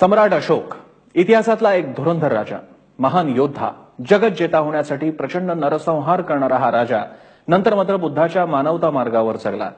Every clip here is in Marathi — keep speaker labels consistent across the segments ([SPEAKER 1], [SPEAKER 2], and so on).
[SPEAKER 1] सम्राट अशोक इतिहासातला एक धुरंधर राजा महान योद्धा जगत जेता होण्यासाठी प्रचंड नरसंहार करणारा हा राजा नंतर मात्र बुद्धाच्या मानवता मार्गावर चढला.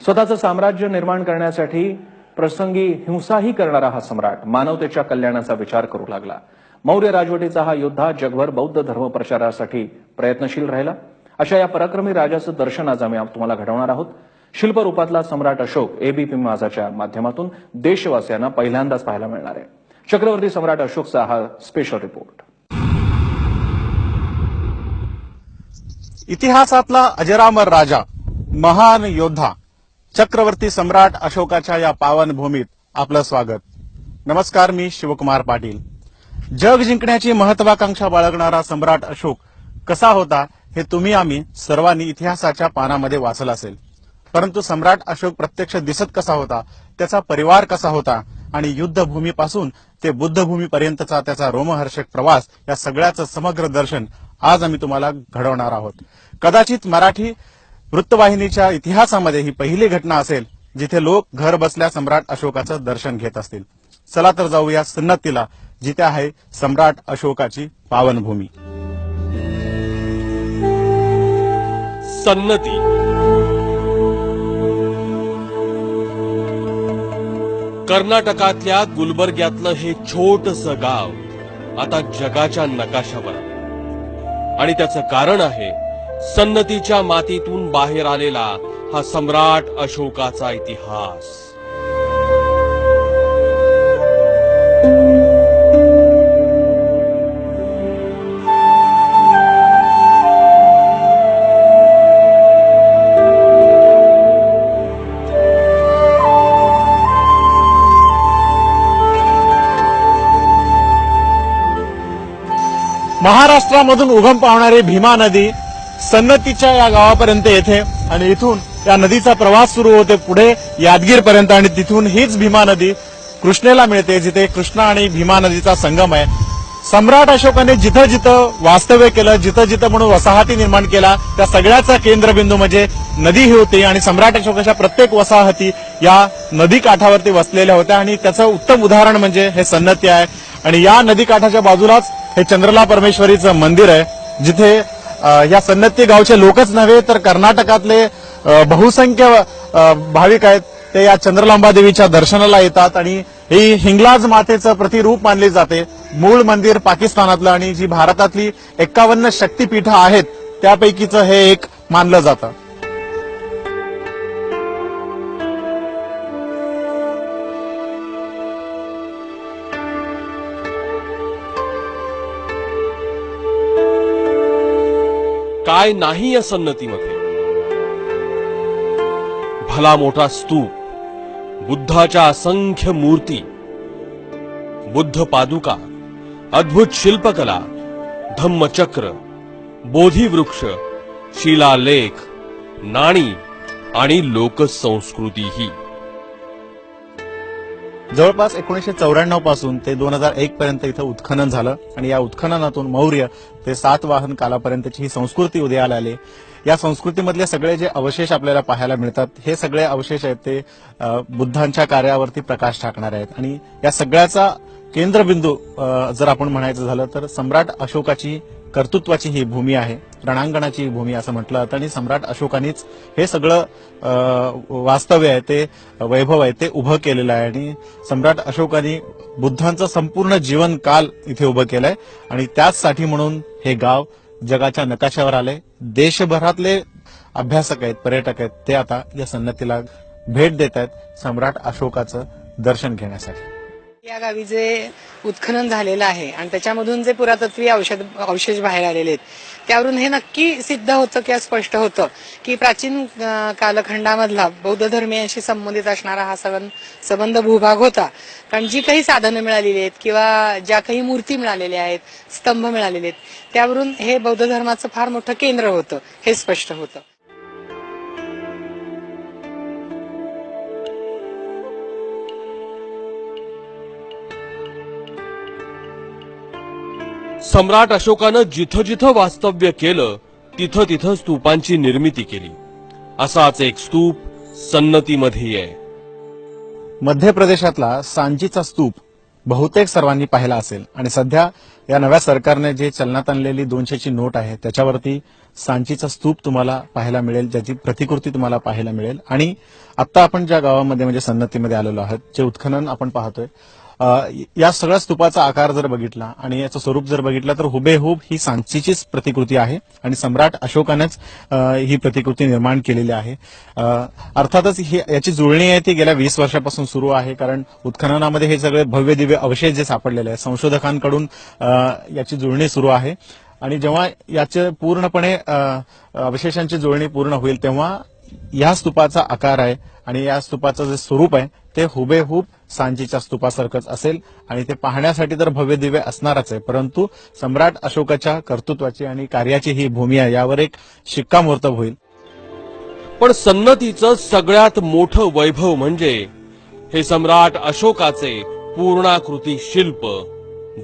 [SPEAKER 1] स्वतःचं साम्राज्य निर्माण करण्यासाठी प्रसंगी हिंसाही करणारा हा सम्राट मानवतेच्या कल्याणाचा विचार करू लागला. मौर्य राजवटीचा हा योद्धा जगभर बौद्ध धर्म प्रचारासाठी प्रयत्नशील राहिला. अशा या पराक्रमी राजाचं दर्शन आज आम्ही तुम्हाला घडवणार आहोत. शिल्परूपातला सम्राट अशोक एबीपी माझाच्या माध्यमातून देशवासियांना पहिल्यांदाच पाहायला मिळणार आहे. चक्रवर्ती सम्राट अशोकचा हा स्पेशल रिपोर्ट
[SPEAKER 2] इतिहासातला अजरामर राजा महान योद्धा चक्रवर्ती सम्राट अशोकाच्या या पावन भूमीत आपलं स्वागत. नमस्कार मी शिवकुमार पाटील. जग जिंकण्याची महत्वाकांक्षा बाळगणारा सम्राट अशोक कसा होता हे तुम्ही आम्ही सर्वांनी इतिहासाच्या पानामध्ये वाचलं असेल. परंतु सम्राट अशोक प्रत्यक्ष दिसत कसा होता त्याचा परिवार कसा होता आणि युद्धभूमीपासून ते बुद्धभूमीपर्यंतचा त्याचा रोमहर्षक प्रवास या सगळ्याचं समग्र दर्शन आज आम्ही तुम्हाला घडवणार आहोत. कदाचित मराठी वृत्तवाहिनीच्या इतिहासामध्ये ही पहिली घटना असेल जिथे लोक घर बसल्या सम्राट अशोकाचं दर्शन घेत असतील. चला तर जाऊया सन्नतीला जिथे आहे सम्राट अशोकाची पावनभूमी.
[SPEAKER 3] सन्नती. कर्नाटकातल्या गुलबर्ग्यातलं हे छोटस गाव आता जगाच्या नकाशावर आणि त्याचं कारण आहे सन्नतीच्या मातीतून बाहेर आलेला हा सम्राट अशोकाचा इतिहास.
[SPEAKER 2] महाराष्ट्रामधून उगम पावणारी भीमा नदी सन्नतीच्या या गावापर्यंत येते आणि इथून या नदीचा प्रवास सुरू होते पुढे यादगीरपर्यंत आणि तिथून हीच भीमा नदी कृष्णेला मिळते जिथे कृष्णा आणि भीमा नदीचा संगम आहे. सम्राट अशोकाने जिथं जिथं वास्तव्य केलं जिथं जिथं म्हणून वसाहती निर्माण केला त्या सगळ्याचा केंद्रबिंदू म्हणजे नदी ही होती आणि सम्राट अशोकाच्या प्रत्येक वसाहती या नदी काठावरती वसलेल्या होत्या आणि त्याचं उत्तम उदाहरण म्हणजे हे सन्नती आहे. आणि या नदी काठाच्या बाजूलाच हे चंद्रला परमेश्वरीचं मंदिर आहे जिथे या सन्नती गावचे लोकच नव्हे तर कर्नाटकातले बहुसंख्य भाविक आहेत ते या चंद्रलांबा देवीच्या दर्शनाला येतात आणि ही हिंगलाज मातेचं प्रतिरूप मानले जाते. मूळ मंदिर पाकिस्तानातलं आणि जी भारतातली एक्कावन्न शक्तीपीठं आहेत त्यापैकीचं हे एक मानलं जातं.
[SPEAKER 3] काय नाही या सन्नतीमध्ये? भला मोठा स्तूप बुद्धाच्या असंख्य मूर्ती बुद्ध पादुका अद्भुत शिल्पकला धम्मचक्र बोधिवृक्ष शिलालेख नाणी आणि लोकसंस्कृतीही.
[SPEAKER 2] जवळपास एकोणीसशे चौऱ्याण्णवपासून ते दोन हजार एक पर्यंत इथं उत्खनन झालं. आणि या उत्खननातून मौर्य ते सातवाहन कालापर्यंतची ही संस्कृती उदयाला आली. या संस्कृतीमधले सगळे जे अवशेष आपल्याला पाहायला मिळतात हे सगळे अवशेष आहेत ते बुद्धांच्या कार्यावरती प्रकाश टाकणार आहेत. आणि या सगळ्याचा केंद्रबिंदू जर आपण म्हणायचं झालं तर सम्राट अशोकाची कर्तृत्वाची ही भूमी आहे रणांगणाची ही भूमी असं म्हटलं जातं. आणि सम्राट अशोकानेच हे सगळं वास्तव्य आहे ते वैभव आहे ते उभं केलेलं आहे. आणि सम्राट अशोकाने बुद्धांचं संपूर्ण जीवन काल इथे उभं केलंय. आणि त्याचसाठी म्हणून हे गाव जगाच्या नकाशावर आले देशभरातले अभ्यासक आहेत पर्यटक आहेत ते आता या सन्नतीला भेट देत आहेत सम्राट अशोकाचं दर्शन घेण्यासाठी.
[SPEAKER 4] या गावी जे उत्खनन झालेलं आहे आणि त्याच्यामधून जे पुरातत्वीय औषध अवशेष बाहेर आलेले आहेत त्यावरून हे नक्की सिद्ध होतं किंवा स्पष्ट होतं की प्राचीन कालखंडामधला बौद्ध धर्मियांशी संबंधित असणारा हा सबंध सबंध भूभाग होता. कारण जी काही साधनं मिळालेली आहेत किंवा ज्या काही मूर्ती मिळालेल्या आहेत स्तंभ मिळालेले आहेत त्यावरून हे बौद्ध धर्माचं फार मोठं केंद्र होतं हे स्पष्ट होतं.
[SPEAKER 3] सम्राट अशोकानं जिथं जिथं वास्तव्य केलं तिथं तिथं स्तूपांची निर्मिती केली. असाच एक स्तूप सन्नतीमध्ये आहे.
[SPEAKER 2] मध्य प्रदेशातला सांचीचा स्तूप बहुतेक सर्वांनी पाहिला असेल आणि सध्या या नव्या सरकारने जे चलनात आणलेली दोनशेची नोट आहे त्याच्यावरती सांचीचा स्तूप तुम्हाला पाहायला मिळेल ज्याची प्रतिकृती तुम्हाला पाहायला मिळेल. आणि आता आपण ज्या गावामध्ये म्हणजे सन्नतीमध्ये आलेलो आहोत जे उत्खनन आपण पाहतोय या सगळ्या स्तूपाचा आकार जर बघितला आणि याचं स्वरूप जर बघितलं तर हुबेहूब ही सांचीचीच प्रतिकृती आहे आणि सम्राट अशोकानेच ही प्रतिकृती निर्माण केलेली आहे. अर्थातच ही याची जुळणी आहे ती गेल्या वीस वर्षापासून सुरू आहे कारण उत्खननामध्ये हे सगळे भव्य दिव्य अवशेष जे सापडलेले आहेत संशोधकांकडून याची जुळणी सुरू आहे. आणि जेव्हा याचे पूर्णपणे अवशेषांची जुळणी पूर्ण होईल तेव्हा या स्तूपाचा आकार आहे आणि या स्तूपाचं जे स्वरूप आहे ते हुबेहूब सांजीच्या स्तूपासारखंच असेल आणि ते पाहण्यासाठी तर भव्य दिव्य असणारच आहे. परंतु सम्राट अशोकाच्या कर्तृत्वाची आणि कार्याची ही भूमी आहे यावर एक शिक्कामोर्तब होईल.
[SPEAKER 3] पण सन्नतीचं सगळ्यात मोठं वैभव म्हणजे हे सम्राट अशोकाचे पूर्णाकृती शिल्प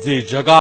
[SPEAKER 3] जे जगा